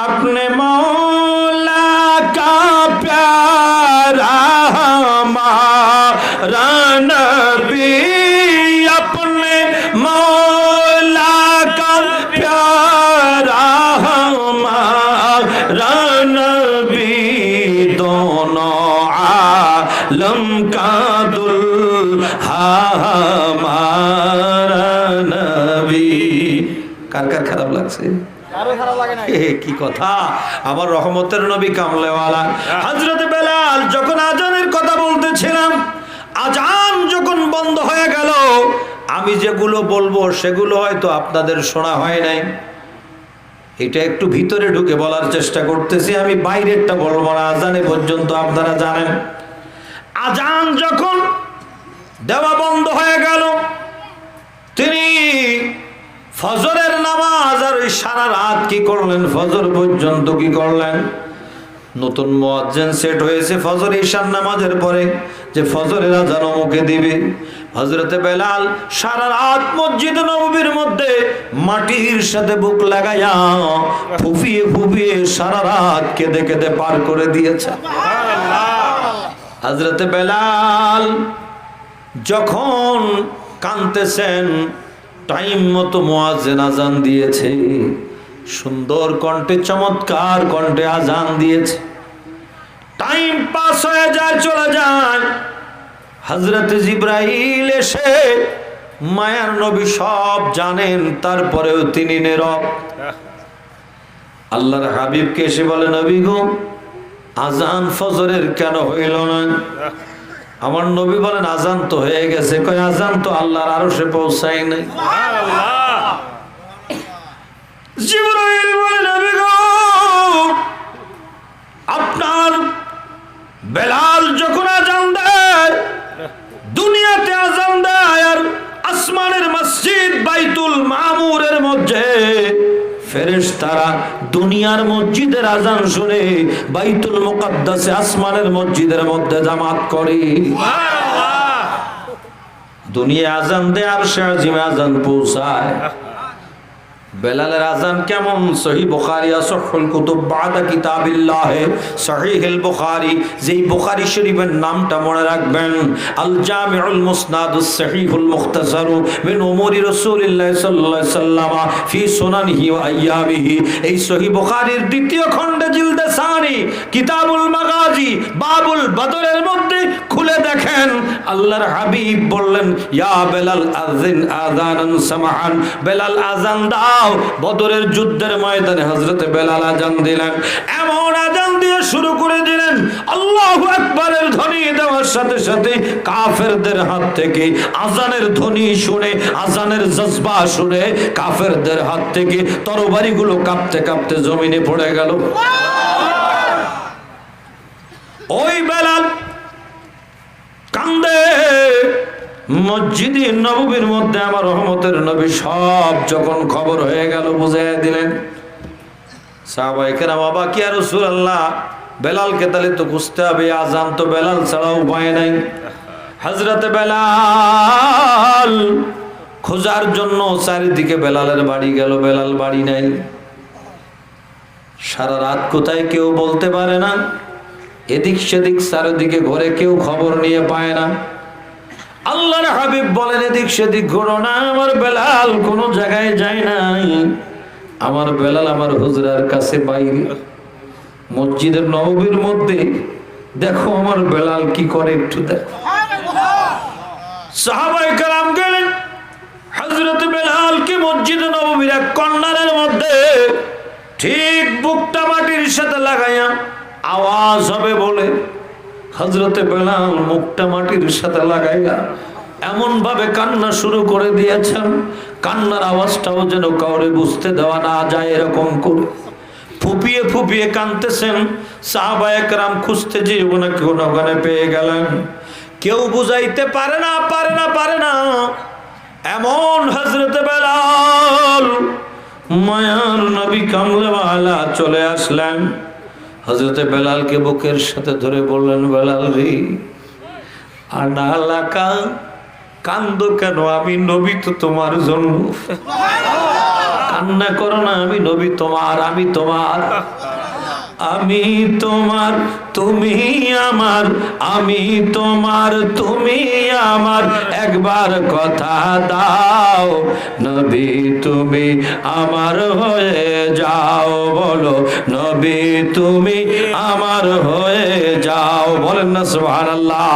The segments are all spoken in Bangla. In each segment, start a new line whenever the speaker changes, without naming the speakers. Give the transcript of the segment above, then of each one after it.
अपने मौला का प्यारा हमारा नबी अपने मौला का प्यारा हमारा नबी दोनों आलम का दुल्हा हमारा नबी কার কার খারাপ লাগছে কি কথা? আমার রহমতের নবী কামলেওয়ালা। হজরত বেলাল যখন আজানের কথা বলতেছিলাম, আজান যখন বন্ধ হয়ে গেল, আমি যেগুলো বলব সেগুলো হয়তো আপনাদের শোনা হয় নাই। এটা একটু ভিতরে ঢুকে বলার চেষ্টা করতেছি, আমি বাইরেরটা বলব না, আজানে পর্যন্ত আপনারা জানেন। আজান যখন দেওয়া বন্ধ হয়ে গেল, তিনি ফজরের নামাজ আর ওই সারা রাত কি করলেন? ফজর পর্যন্ত কি করলেন? নতুন মোয়াজ্জেন সেট হয়েছে ফজর ঈশান নামাজের পরে যে ফজরের আজান মুখে দিবে। হজরতে বেলাল সারা রাত মসজিদ নববীর মধ্যে মাটির সাথে বুক লাগাইয়া ফুফিয়ে ফুফিয়ে সারা রাত কেঁদে কেঁদে পার করে দিয়েছে। হজরতে বেলাল যখন কানতেছেন টাইম মতো মোয়াজেন আজান দিয়েছে। সুন্দর কণ্ঠে, চমৎকার কণ্ঠে আজান দিয়েছে। টাইম পাস হয়ে যায়, চলে যায়। হজরত জিব্রাইল এসে মায়ার নবী সব জানেন, তারপরেও তিনি নীরব। আল্লাহর হাবিবকে এসে বলে, নবী গো আজান ফজরের কেন হইল না? আমার নবী বলেন, আজান তো হয়ে গেছে। কয়, আজান তো আল্লাহর আরও সে পৌঁছায় নাই। আপনার বেলাল যখন আজান দেয়, দুনিয়াতে আজান দেয় আর আসমানের মসজিদ ফেরেশতারা দুনিয়ার মসজিদের আজান শুনে বাইতুল মুকাদ্দাসে আসমানের মসজিদের মধ্যে জামাত করে। দুনিয়া আজান দেয় আর সে আজিমে আজান পৌঁছায়। বেলালের আজান কেমন? সহি কুতুব বাদা সহিহুল যেই শরীফের নামটা মনে রাখবেন, আল জামিউল মুসনাদুস সহিহুল মিন উমুরি রাসূলিল্লাহ সাল্লাল্লাহু ফি ওয়া এই সহি বুখারীর দ্বিতীয় খণ্ডে জিলদে সানি, কিতাবুল মাগাজি, বাবুল বদরের মধ্যে খুলে দেখেন, আল্লাহর হাবিব বললেন, ইয়া বেলাল আযিন আযানান সামাহান। বেলাল আযান দাও। বদরের যুদ্ধের ময়দানে হযরতে বেলাল আযান দিলেন। এমন আযান দিয়ে শুরু করে দিলেন। আল্লাহু আকবারের ধ্বনি দেওয়ার সাথে সাথে কাফেরদের হাত থেকে আজানের ধ্বনি শুনে আজানের জজবা শুনে কাফেরদের হাত থেকে তরবারিগুলো কাঁপতে কাঁপতে জমিনে পড়ে গেল। ওই বেলাল কান্দে। মসজিদে নববীর মধ্যে আমার রহমতের নবী সব যখন খবর হয়ে গেল বুঝাই দিলেন সাহবাইকেরা বাবা কি আর আল্লাহ বেলালকে তাহলে তো বুঝতে হবে, আজান তো বেলাল ছাড়া উপায় নাই। হজরত বেলাল, খোঁজার জন্য চারিদিকে বেলালের বাড়ি গেল, বেলাল বাড়ি নাই। সারা রাত কোথায় কেউ বলতে পারে না, এদিক সেদিক চারিদিকে ঘরে কেউ খবর নিয়ে পায় না। আল্লাহর হাবিব বলেন, এদিক সেদিক ঘোরো না, আমার বেলাল কোনো জায়গায় যায় নাই। আমার বেলাল আমার হুজরার কাছে বাইরে। মসজিদের নববীর মধ্যে, দেখো আমার বেলাল কি করে একটু দেখো। সাহাবাই কালাম বেলাল কি মধ্যে, ঠিক বুকটা মাটির সাথে লাগাইয়া আওয়াজ হবে বলে হজরতে বেলাল মুখটা মাটির সাথে লাগাইয়া এমন ভাবে কান্না শুরু করে দিয়েছেন, কান্নার আওয়াজটাও যেন কাউরে বুঝতে দেওয়া না যায় এরকম করে। ফুপিয়ে ফুপিয়ে কানতেছেন সাহাবা একরাম খুঁজতে যে ওনাকে ওখানে পেয়ে গেলেন। কেউ বুঝাইতে পারে না পারে না পারে না। এমন হজরতে বেলাল মায়ার নবী কামলেওয়ালা চলে আসলেন। হজরতে বেলালকে বুকের সাথে ধরে বললেন বেলাল রে আনালাকা কান্দ কেন? আমি নবী তো তোমার জন্য। কান্না করো না আমি নবী তোমার আমি তোমার। আমি তোমার, তুমি আমার, আমি তোমার, তুমি আমার। একবার কথা দাও, নবী, তুমি আমার হয়ে যাও, বলো, নবী, তুমি আমার হয়ে যাও, বলেন না, সুবহানাল্লাহ।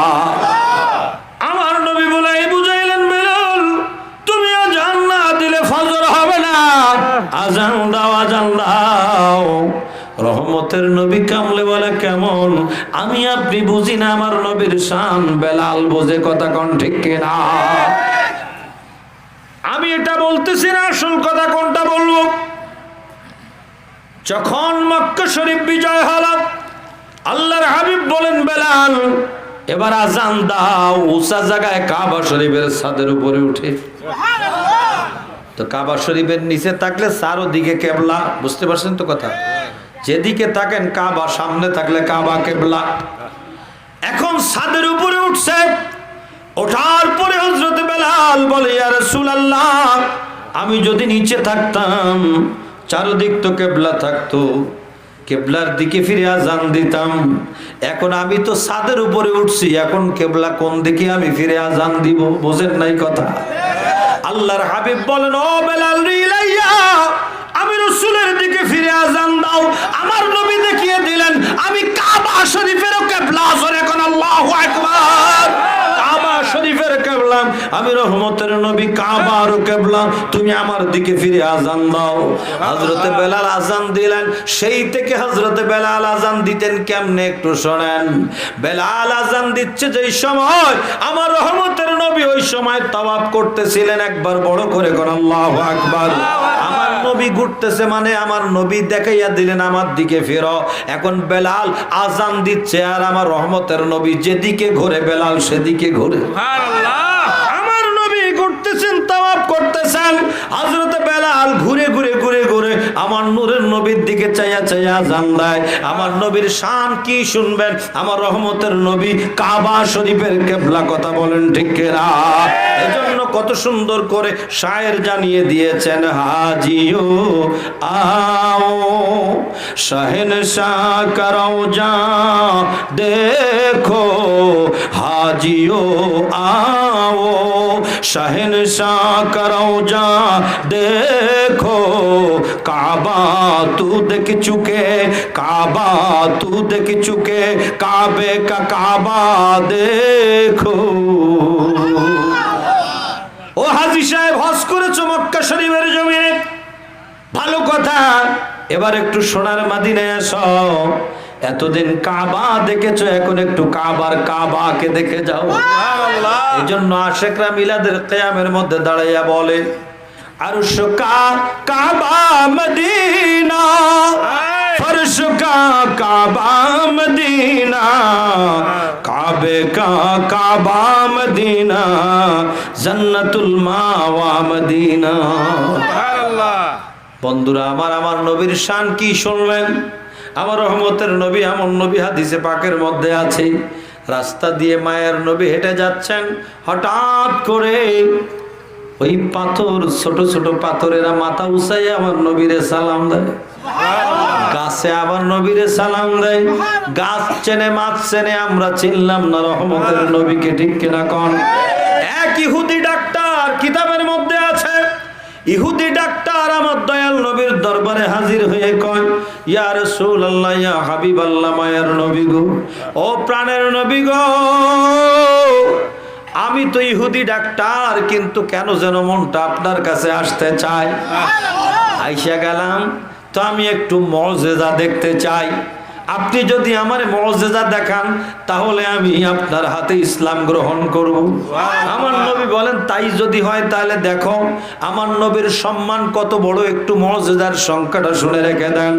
আমার নবী বলে বুঝাইলেন বেলাল, তুমি আজান না দিলে ফজর হবে না। আজান দাও আজান দাও। রহমতের নবী কামলে বলে, কেমন? আমি আপনি বুঝি না আমার নবীর শান? বেলাল বোঝে কথা কোন ঠিক কিনা। আমি এটা বলতেছি না, আসল কথা কোনটা বলব? যখন মক্কা শরীফ বিজয় হলো, আল্লাহর হাবিব বলেন, বেলাল, এবার আজান দাও। উষা জায়গায় কাবা শরীফের ছাদের উপরে উঠে। তো কাবা শরীফের নিচে থাকলে চারোদিকে কেবলা, বুঝতে পারছেন তো কথা? যেদিকে থাকেন কাবা, সামনে থাকলে কাবা, কেবলা। এখন ছাদের উপরে উঠছে। ওঠার পরে হজরত বেলাল বলে রাসূলুল্লাহ, আমি যদি নিচে থাকতাম, চারদিক তো কেবলা থাকতো। কেবলার দিকে ফিরে আজান দিতাম। এখন আমি তো ছাদের উপরে উঠছি, এখন কেবলা কোন দিকে আমি ফিরে আজান দিব, বোঝেন নাই কথা? আল্লাহর হাবিব বলেন, ও বেলাল, রে ইলাইয়া আমি রসুলের দিকে ফিরে আজান দাও। আমার নবী দেখিয়ে দিলেন, আমি কাবা শরীফের কেবলা জোরে কোন আল্লাহু কাবা শরীফের কেবলা আমি রহমতের নবী কেবলা, তুমি আমার দিকে ফিরে আজান দাও। হযরতে বেলাল আজান দিলেন, সেই থেকে হযরতে বেলাল আজান দিতেন কেমনে একটু শোনেন। বেলাল আজান দিচ্ছে যেই সময়, আমার রহমতের নবী ওই সময় তাওয়াব করতেছিলেন একবার বড় করে কোন, আল্লাহু আকবার। আমার নবী ঘুরতেছে মানে আমার নবী দেখাইয়া দিলেন আমার দিকে ফেরো। এখন বেলাল আজান দিচ্ছে আর আমার রহমতের নবী যেদিকে ঘুরে, বেলাল সেদিকে ঘুরে। তাওয়াব করতেছেন? হজরত বেলাল ঘুরে ঘুরে আমার নূরের নবীর দিকে চাইয়া চাইয়া জান দেয় আমার নবীর শান কি শুনবেন? আমার রহমতের নবী কাবা শরীফের কেবলা কথা বলেন ঠিক কেরা এজন্য কত সুন্দর করে শায়ের জানিয়ে দিয়েছেন, হাজিও আও, শাহেন শাহ করাও যা দেখো, হাজিও আও, শাহেন শাহ করাও যা দেখো काबा तू देख चुके काबा तू देख चुके काबे का काबा देखो ও হাজি সাহেব হজ করেছো মক্কা শরীফের জমিনে ভালো কথা এবার একটু সোনার মাদিনায় আসো এতদিন কাবা দেখেছো এখন একটু কাবার কাবাকে দেখে যাও এই জন্য আশেকরা মিলাদের কেয়ামের মধ্যে দাঁড়াইয়া বলে আরশ কা কাবা মদিনা फर्श का काबा मदीना काबे का काबा मदीना जन्नतुल मावा मदीना বন্ধুরা আমার আমার নবীর শান কি শুনলেন আমার রহমতের নবী আমার নবী হাদিসে পাকের মধ্যে আছে রাস্তা দিয়ে মায়ের নবী হেঁটে যাচ্ছেন হঠাৎ করে ওই পাথর, ছোট ছোট পাথরেরা মাথা উসাই আমার নবীরে সালাম দেয়। গাছে আবার নবীরে সালাম দেয়। গাছ চেনে, মাছ চেনে, আমরা চিনলাম না রহমতের নবীকে ঠিক কিনা কন। এক ইহুদি ডাক্তার কিতাবের মধ্যে আছে। ইহুদি ডাক্তার আমার দয়াল নবীর দরবারে হাজির হয়ে কয়, ইয়া আল্লাহ ইয়া হাবিব আল্লাহ মায়ের নবী গো, ও প্রাণের নবী গো আমি তো ইহুদি ডাক্তার কিন্তু কেন যেন মনটা আপনার কাছে আসতে চায়? আইসা গেলাম তো আমি একটু মজেজা দেখতে চাই। আপনি যদি আমার মজেজা দেখান তাহলে আমি আপনার হাতে ইসলাম গ্রহণ করব। আমার নবী বলেন তাই যদি হয় তাহলে দেখো আমার নবীর সম্মান কত বড় একটু মজেদার সংখ্যাটা শুনে রেখে দেন।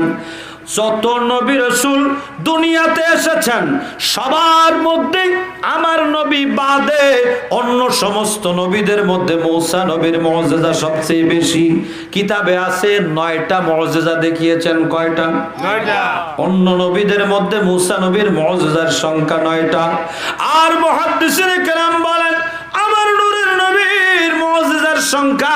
যত নবী রসুল দুনিয়াতে এসেছেন। সবার মধ্যে আমার নবী বাদে অন্য সমস্ত নবীদের মধ্যে মৌসা নবীর মর্যাদা সবচেয়ে বেশি। কিতাবে আছে নয়টা মর্যাদা দেখিয়েছেন কয়টা? অন্য নবীদের মধ্যে মুসা নবীর মর্যাদার সংখ্যা নয়টা। আর মহাদ্দেশের কেরাম বলেন মর্যাদার সংখ্যা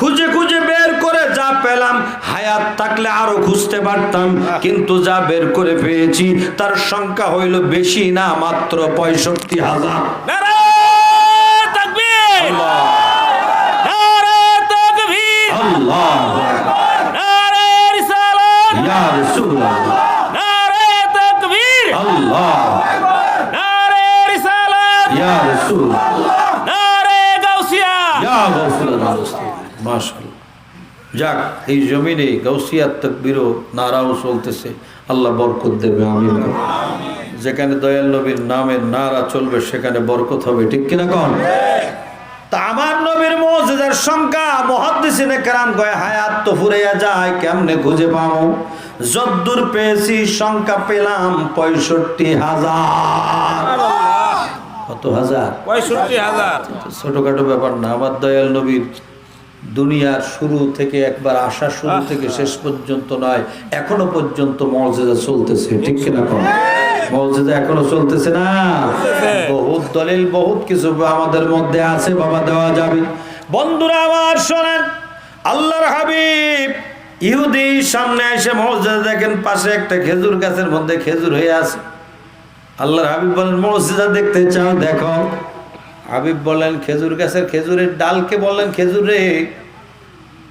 খুঁজে খুঁজে বের করে যা পেলাম, হায়াত থাকলে আরও খুঁজতে পারতাম। কিন্তু যা বের করে পেয়েছি, তার সংখ্যা হইল বেশি না, মাত্র পঁয়ষট্টি হাজার। যাক এই জমিনে গাউসিয়াত তকবীরও নারাও চলতেছে। আল্লাহ বরকত দেবে আমিন। যেখানে দয়াল নবীর নামের নারা চলবে সেখানে বরকত হবে ঠিক কিনা কন? তা আমার নবীর মৌজুদের সংখ্যা মহাদ্দিসিনে কেরাম কয় হায়াত তো ফুরাইয়া যায় কেমনে খুঁজে যদ্দূর পেয়েছি সংখ্যা পেলাম পঁয়ষট্টি হাজার। কত হাজার?
পঁয়ষট্টি হাজার।
ছোটখাটো ব্যাপার না আমার দয়াল নবীর দুনিয়ার শুরু থেকে একবার আসা শুরু থেকে শেষ পর্যন্ত নয় এখনও পর্যন্ত মর্যাদা চলতেছে ঠিক কিনা কম মর্যাদা এখনও চলতেছে না? বহুত দলিল বহুত কিছু আমাদের মধ্যে আছে বাবা দেওয়া যাবে। বন্ধুরা আমার শোনেন আল্লাহর হাবিব ইহুদি সামনে এসে মসজিদে দেখেন পাশে একটা খেজুর গাছের মধ্যে খেজুর হয়ে আছে। আল্লাহর হাবিব বলেন মসজিদা দেখতে চাও দেখো। হাবিব বললেন খেজুর গাছের খেজুরের ডালকে বললেন খেজুরে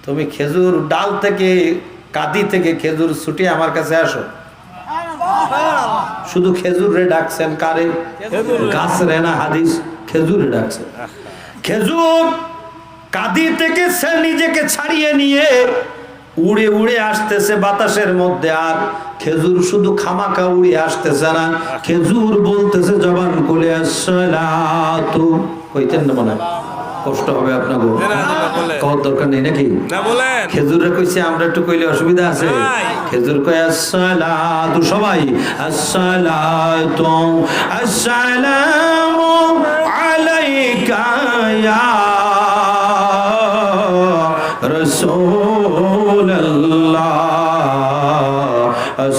তুমি খেজুর ডাল থেকে কাদি থেকে খেজুর ছুটি আমার কাছে আসো। শুধু খেজুরে ডাকছেন কারে? গাছ রে না হাদিস খেজুরে ডাকছেন। খেজুর কাদি থেকে সে নিজেকে ছাড়িয়ে নিয়ে উড়ে উড়ে আসতেছে বাতাসের মধ্যে আর খেজুর শুধু খামাকা উড়ে আসতেছে না। খেজুর বলতেছে জবান কোলে কইতেন না মনে কষ্ট হবে আপনাকে কত দরকার নেই নাকি? খেজুরে কইছে আমরা একটু কইলে অসুবিধা আছে। খেজুর কয় আসসালাতু সবাই আসসালাতু আসসালামু আলাইকা ইয়া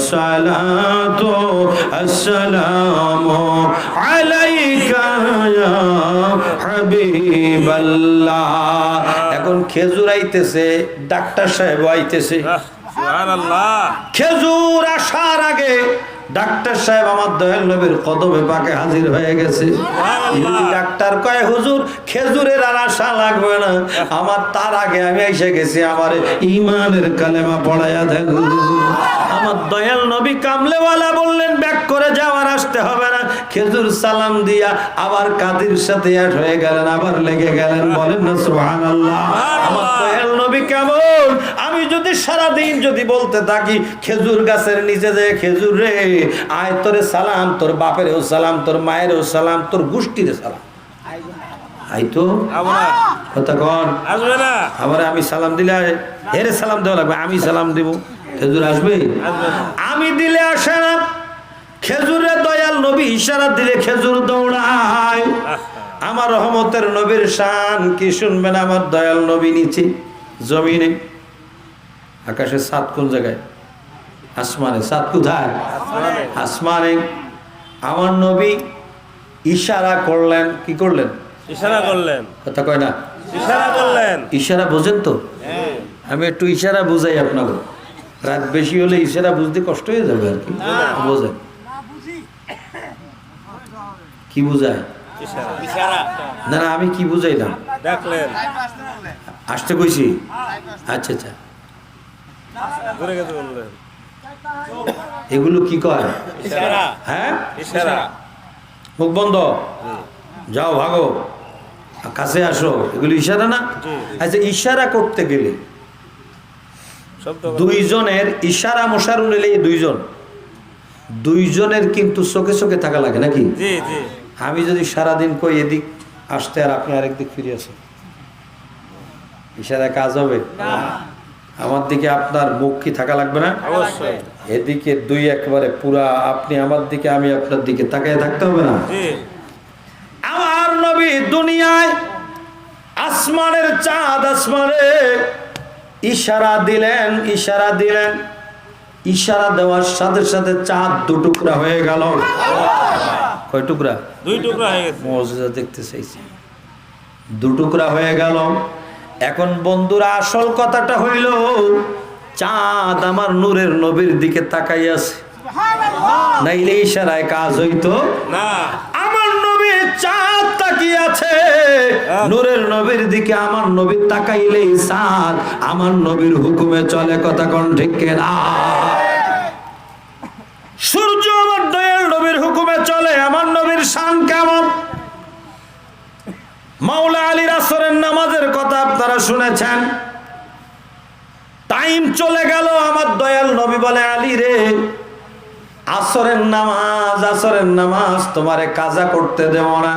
আসসালাতু আসসালামু আলাইকা ইয়া হাবিবাল্লাহ এখন খেজুর আইতেছে ডাক্তার সাহেব আইতেছে।
সুবহানাল্লাহ।
খেজুর আসার আগে ডাক্তার সাহেব আমার দয়াল নবীর কদমে পাকে হাজির হয়ে গেছে। ডাক্তার কয় হুজুর খেজুরের আর আশা লাগবে না। আমার তার আগে আমি এসে গেছি আমার ইমানের কালেমা পড়াইয়া দেন আমার দয়াল নবী কামলেওয়ালা বললেন ব্যাক করে যাওয়ার আসতে হবে না। খেজুর সালাম দিয়া আবার কাদির সাথে এক হয়ে গেলেন আবার লেগে গেলেন। বলেন না সুবহানাল্লাহ। আমার দয়াল নবী কেমন? আমি যদি সারাদিন যদি বলতে থাকি খেজুর গাছের নিচে যে খেজুর রে আয় তোরে সালাম তোর বাপেরও সালাম তোর মায়েরও সালাম তোর গোষ্ঠীর সালাম।
আসবে না।
আমি সালাম দিলে হেরে সালাম দেওয়া লাগবে আমি সালাম দেব। খেজুর আসবে?
আসবে
আমি দিলে আসে না। খেজুরে দয়াল নবী ইশারা দিলে খেজুর দৌড়ায়। আমার রহমতের নবীর শান কি শুনবেন আমার দয়াল নবী নিচে জমিনে। আকাশে সাত কোন জায়গায়? আসমানে সাত কোথায়? আসমানে। আমার নবী ইশারা করলেন কি করলেন?
ইশারা করলেন।
কথা কয় না?
ইশারা করলেন।
ইশারা বোঝেন তো? আমি একটু ইশারা বুঝাই আপনাকে। রাত বেশি হলে ইশারা বুঝতে কষ্ট হয়ে যাবে আর কি। বোঝেন। কি বুঝায়? না না আমি কি বুঝাইলাম? আসতে কইছি? আচ্ছা আচ্ছা।
ঘুরে গেছে বললেন।
এগুলো কি
ইশারা।
হ্যাঁ? মুখ বন্ধ। যাও ভাগো। কাছে আসো। এগুলো ইশারা না? আচ্ছা ইশারা করতে গেলে দুইজনের ইশারা মশার নিলে দুইজন। দুইজনের কিন্তু চোখে চোখে থাকা লাগে নাকি? আমি যদি সারাদিন কই এদিক আসতে আর আপনি আরেক দিক ফিরে আসেন ইশারা কাজ হবে? আমার দিকে আপনার মুখ কি থাকা লাগবে না?
অবশ্যই।
এদিকে দুই একবারে পুরা আপনি আমার দিকে আমি আপনার দিকে তাকিয়ে থাকতে হবে না? আমার নবী দুনিয়ায় আসমানের চাঁদ আসমানে ইশারা দিলেন ইশারা দিলেন। ইশারা দেওয়ার সাথে সাথে চাঁদ দু টুকরা হয়ে গেল। কয় টুকরা?
দুই টুকরা হয়ে গেছে।
দেখতে চাইছি। দু টুকরা হয়ে গেল। এখন বন্ধুরা আসল কথাটা হইল চাঁদ আমার নূরের নবীর দিকে তাকাই আছে নাইলে ইশারায় কাজ হইতো।
না।
আমার নবী চাঁদ তাকিয়ে আছে নূরের নবীর দিকে আমার নবী তাকাইলেই চাঁদ আমার নবীর হুকুমে চলে কথা কোন ঠিক না সূর্য আমার দয়াল নবীর হুকুমে চলে আমার নবীর শান কেমন? মাওলা আলীর আসরের নামাজের কথা আপনারা শুনেছেন। টাইম চলে গেল আমার দয়াল নবী বলে আলী রে আসরের নামাজ আসরের নামাজ তোমারে কাজা করতে দেব না।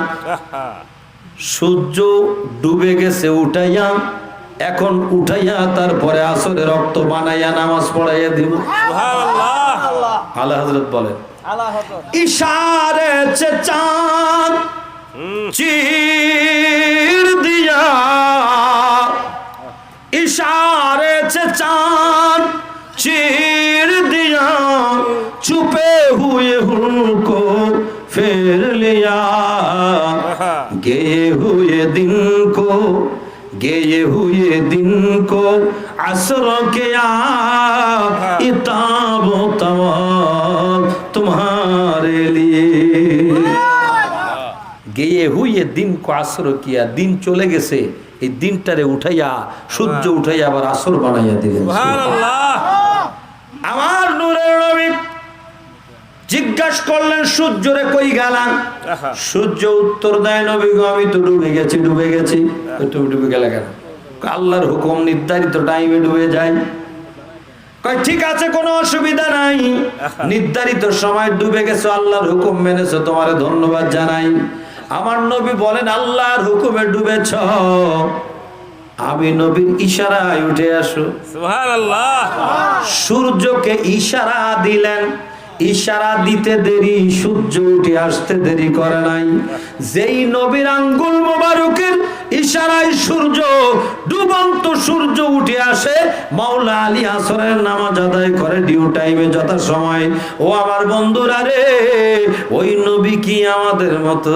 সূর্য ডুবে গেছে উঠাইয়া এখন উঠাইয়া তারপরে আসরে রক্ত বানাইয়া নামাজ পড়াইয়া দিব। আল্লাহ হজরত বলেন ইশারে চে চাঁদ চির দিয়া इशारे से चांद चीर दिया छुपे हुए उनको फेर लिया गए हुए दिन को गए हुए दिन को असर किया इताब तमाम হুইয়ে দিন কো আসর কিয়া দিন চলে গেছে এই দিনটারে উঠাইয়া সূর্য উঠাইয়া আবার আসর বানাইয়া দিলেন আমার নূরের নবী জিজ্ঞাসা করলেন সূর্যরে কই গেলাম? সূর্য উত্তর দেয় নবী গো আমি তো ডুবে গেছি ডুবে গেছি। তুমি ডুবে গেলে কেন? আল্লাহর হুকুম নির্ধারিত টাইমে ডুবে যায় কয় ঠিক আছে কোনো অসুবিধা নাই। নির্ধারিত সময় ডুবে গেছো আল্লাহর হুকুম মেনেছো তোমারে ধন্যবাদ জানাই। আমার নবী বলেন আল্লাহর হুকুমে ডুবেছ। আমি নবীর ইশারায় উঠে আসো। সূর্যকে ইশারা দিলেন। ইশারা দিতে দেরি, সূর্য উঠে আসতে দেরি করে নাই। যেই নবীর আঙ্গুল মোবারকের ইশারায় সূর্য, ডুবন্ত সূর্য উঠে আসে, মাওলা আলী আসরের নামাজ আদায় করে ডিউ টাইমে যথা সময় ও আমার বন্ধুরা রে, ওই নবী কি আমাদের মতো?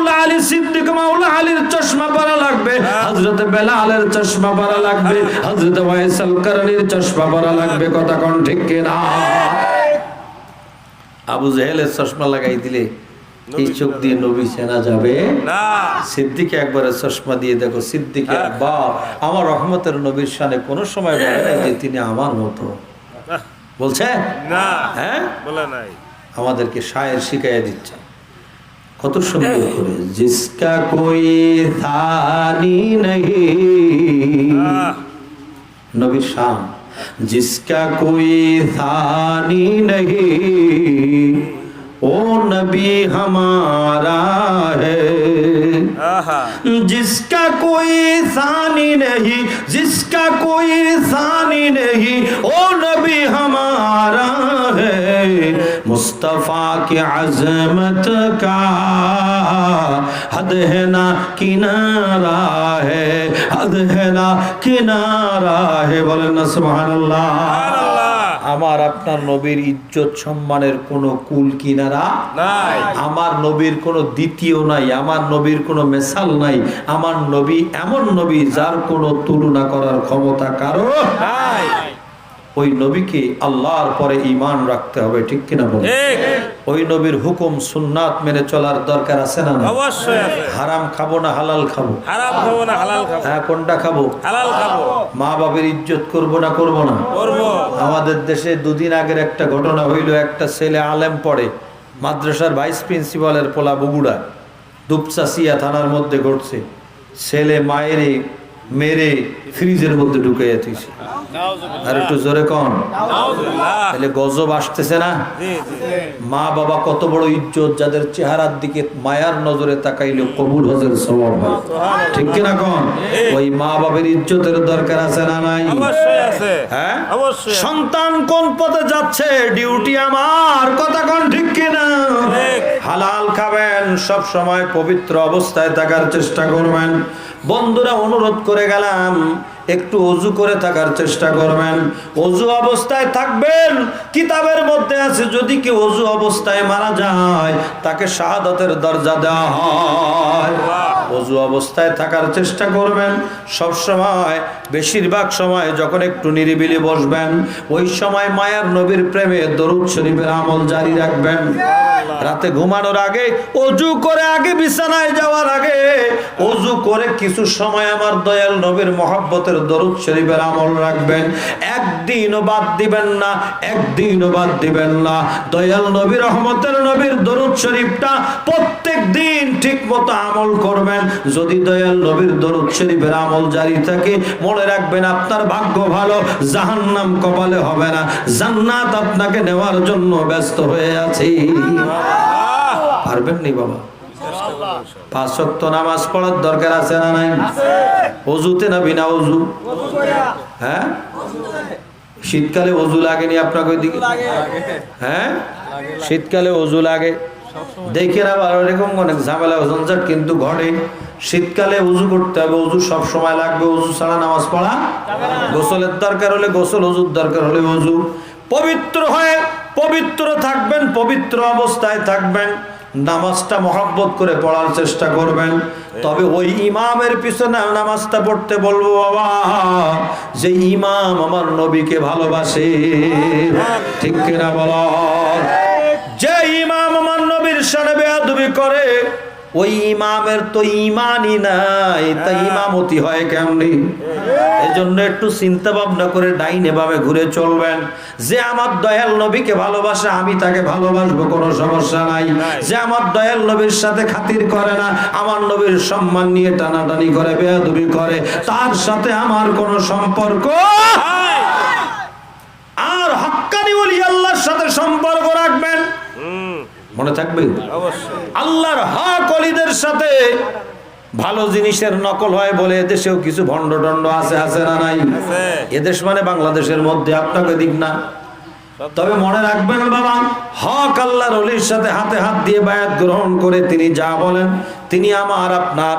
মাওলা আলী সিদ্দিক মাওলা আলীর চশমা পরা লাগবে। হযরত বেলালের চশমা পরা লাগবে। হযরত ওয়াইসাল করণীর চশমা পরা লাগবে। কথা কোন ঠিক কিনা আবু জাহেলের চশমা লাগাই দিলে এই চোখ দিয়ে নবী চেনা যাবে?
না।
সিদ্দিকে একবারে চশমা দিয়ে দেখো সিদ্দিকে বা আমার রহমতের নবীর শানে কোনো সময় বলে নাই যে তিনি আমার মতো। বলছে?
না।
হ্যাঁ?
বলে নাই।
আমাদেরকে শায়ের শিখাইয়া দিচ্ছে। কত সুন্দর করে জিসকা কোই থানি নহি
আহ,
নবীর শান জিসকা কোই থানি নহি ও নবী হামারা হ্যায়
আহা
जिसका कोई सानी नहीं जिसका कोई सानी नहीं ओ नबी हमारा है मुस्तफ़ा की अजमत का हद है ना किनारा है हद है ना किनारा है बोले ना सुभान अल्लाह
সুবহানাল্লাহ
আমার আপনার নবীর ইজ্জত সম্মানের কোনো কুল কিনারা
নাই
আমার নবীর কোনো দ্বিতীয় নাই আমার নবীর কোনো মেসাল নাই আমার নবী এমন নবী যার কোনো তুলনা করার ক্ষমতা কারো
নাই
ওই নবীকে আল্লাহর পরে ইমান রাখতে হবে ঠিক কিনা বল ওই নবীর হুকুম সুন্নাত মেনে চলার দরকার আছে না
অবশ্যই
হারাম খাব না হালাল খাব?
হারাম খাব না হালাল খাব?
হ্যাঁ কোনটা খাব?
হালাল খাব।
মা বাবের ইজ্জত করব না করব না?
করব।
আমাদের দেশে দুদিন আগের একটা ঘটনা হইল একটা ছেলে আলেম পড়ে মাদ্রাসার ভাইস প্রিন্সিপালের পোলা বগুড়া দুপচাচিয়া থানার মধ্যে ঘটছে। ছেলে মায়ের মেরে ফ্রিজের মধ্যে ঢুকে যেতেছি আর একটু জোরে কন। তাহলে গজব আসতেছে না? মা বাবা কত বড় ইজ্জত যাদের চেহারার দিকে মায়ার নজরে তাকাইলে কবুল হজের স্বভাব হয়। ঠিক কিনা কন? ওই মা বাবার ইজ্জতের দরকার আছে না নাই? হ্যাঁ? সন্তান কোন পথে যাচ্ছে? ডিউটি আমার। কথা কন ঠিক কিনা। হালাল খাবেন সব সময় পবিত্র অবস্থায় থাকার চেষ্টা করবেন। বন্ধুরা অনুরোধ করে গেলাম, একটু অজু করে থাকার চেষ্টা করবেন। অজু অবস্থায় থাকবেন, কিতাবের মধ্যে আছে, যদি কেউ অজু অবস্থায় মারা যায়, তাকে শাহাদাতের দরজা দেওয়া হয়। অজু অবস্থায় থাকার চেষ্টা করবেন। সব সময় বেশিরভাগ সময় যখন একটু নিরিবিলি বসবেন ওই সময় মায়ার নবীর প্রেমে দরুদ শরীফের আমল জারি রাখবেন। রাতে ঘুমানোর আগে অজু করে আগে বিছানায় যাওয়ার আগে অজু করে কিছু সময় আমার দয়াল নবীর মহাব্বতের দরুদ শরীফের আমল রাখবেন। একদিনও বাদ দিবেন না একদিনও বাদ দিবেন না। দয়াল নবী রহমতের নবীর দরুদ শরীফটা প্রত্যেক দিন ঠিক মতো আমল করবেন। যদি দয়াল নবীর দরুদ শরীফের আমল জারি থাকে মনে রাখবেন আপনার ভাগ্য ভালো জাহান্নাম কপালে হবে না। জান্নাত আপনাকে নেওয়ার জন্য ব্যস্ত হয়ে আছে। পারবেন নি বাবা? পাঁচ নামাজ পড়ার দরকার আছে না নাই? অজুতে না বিনা অজু? হ্যাঁ? শীতকালে অজু লাগেনি আপনাকে ওইদিকে? হ্যাঁ? শীতকালে অজু লাগে। দেখে আবার এরকম অনেক ঝামেলা ঝঞ্ঝাট কিন্তু ঘটে। শীতকালে উজু করতে হবে উজু সব সময় লাগবে উজু ছাড়া নামাজ পড়া গোসলের দরকার হলে গোসল অজুর দরকার হলে অজু পবিত্র হয়ে পবিত্র থাকবেন পবিত্র অবস্থায় থাকবেন। নামাজটা মহাব্বত করে পড়ার চেষ্টা করবেন। তবে ওই ইমামের পিছনে নামাজটা পড়তে বলব বাবা যে ইমাম আমার নবীকে ভালোবাসে। ঠিক কিনা বল? বেয়াদবি করে ওই ইমামের তো ইমানই নাই। তা ইমামতি হয় কেমনি? এই জন্য একটু চিন্তা ভাবনা করে ডাইনে ভাবে ঘুরে চলবেন। যে আমার দয়াল নবীকে ভালোবাসে আমি তাকে ভালোবাসবো কোনো সমস্যা নাই। যে আমার দয়াল নবীর সাথে খাতির করে না আমার নবীর সম্মান নিয়ে টানাটানি করে বেয়াদবি করে তার সাথে আমার কোনো সম্পর্ক আর হক্কানি বলি আল্লাহর সাথে সম্পর্ক রাখবেন
হুম
মনে থাকবে?
অবশ্যই।
আল্লাহর হক অলিদের সাথে ভালো জিনিসের নকল হয় বলে এদেশেও কিছু ভণ্ড টন্ড আছে আছে না নাই? এদেশ মানে বাংলাদেশের মধ্যে আপনাকে দিক না। তবে মনে রাখবেন বাবা হক আল্লাহর অলির সাথে হাতে হাত দিয়ে বায়াত গ্রহণ করে তিনি যা বলেন তিনি আমার আপনার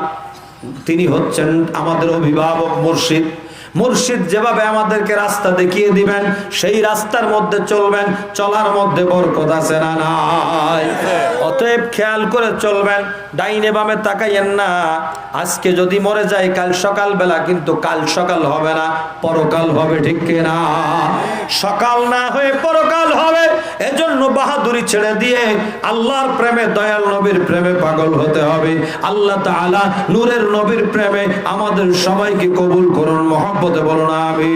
তিনি হচ্ছেন আমাদের অভিভাবক মুর্শিদ। মুর্শিদ যেভাবে আমাদেরকে রাস্তা দেখিয়ে দিবেন, সেই রাস্তার মধ্যে চলবেন, চলার মধ্যে বরকত আছে না নাই? অতএব খেয়াল করে চলবেন, ডাইনে বামে তাকাইয়েন না। আজকে যদি মরে যায়, কাল সকাল বেলা কিন্তু কাল সকাল হবে না, পরকাল হবে, ঠিক কিনা? সকাল না হয়ে পরকাল হবে, এজন্য বাহাদুরি ছেড়ে দিয়ে আল্লাহর প্রেমে, দয়াল নবীর প্রেমে পাগল হতে হবে। আল্লাহ তাআলা নূরের নবীর প্রেমে আমাদের সবাইকে কবুল করুন। মহব্বতে বলুন আমি